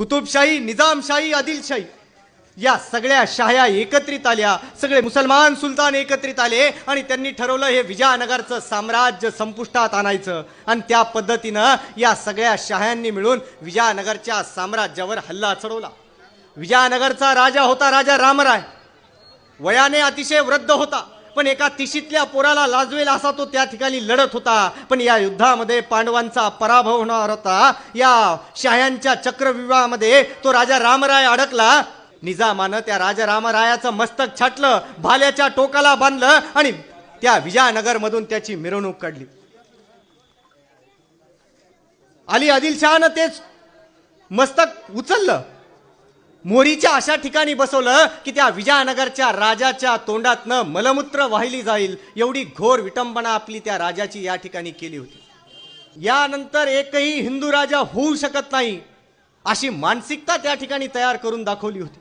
कुतुबशाही निजामशाही आदिलशाही. या सगळ्या शाह्या एकत्रित आल्या सगळे मुसलमान सुलतान एकत्रित आले आणि त्यांनी ठरवलं हे विजयानगरचं साम्राज्य संपुष्टात आणायचं. आणि त्या पद्धतीनं या सगळ्या शाह्यांनी मिळून विजयानगरच्या साम्राज्यावर हल्ला चढवला. विजयानगरचा राजा होता राजा रामराय. वयाने अतिशय वृद्ध होता. पण एका तिशीतल्या पोराला लाजवेल असा तो त्या ठिकाणी लढत होता. पण या युद्धामध्ये पांडवांचा पराभव होणार होता. या शाह्यांच्या चक्रविवाहामध्ये तो राजा रामराय अडकला. निजामानं त्या राजा रामरायाचं मस्तक छाटलं भाल्याच्या टोकाला बांधलं आणि त्या विजयानगरमधून त्याची मिरवणूक काढली. अली आदिलशहानं तेच मस्तक उचललं. मोरीच्या अशा ठिकाणी बसवलं की त्या विजयानगरच्या राजाच्या तोंडातनं मलमूत्र वाहिली जाईल एवढी घोर विटंबना आपली त्या राजाची या ठिकाणी केली होती. यानंतर एकही हिंदू राजा होऊ शकत नाही अशी मानसिकता त्या ठिकाणी तयार करून दाखवली होती.